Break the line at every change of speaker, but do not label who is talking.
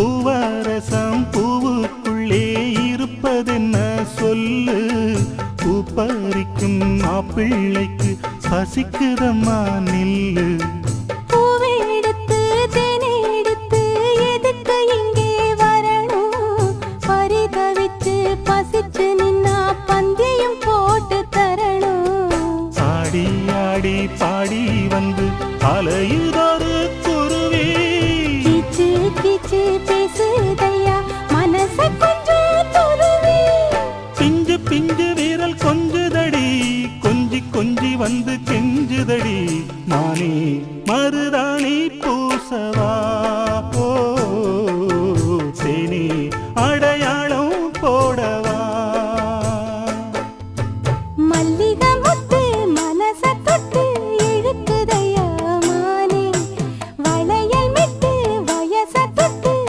பூவாரசம் பூவுக்குள்ளே இருப்பதென்ன சொல்லு? பூப்பறிக்கும் மாப்பிள்ளைக்கு பசிக்குதம்மா நில்லு. பாடி வந்து
அலையுத
பிஞ்சு வீரல் கொஞ்சுதடி கொஞ்சி கொஞ்சி வந்து கெஞ்சுதடி. மானே மருதாணி பூசவா ஓ சேனே அடையாளம் போடவா. மல்லிகை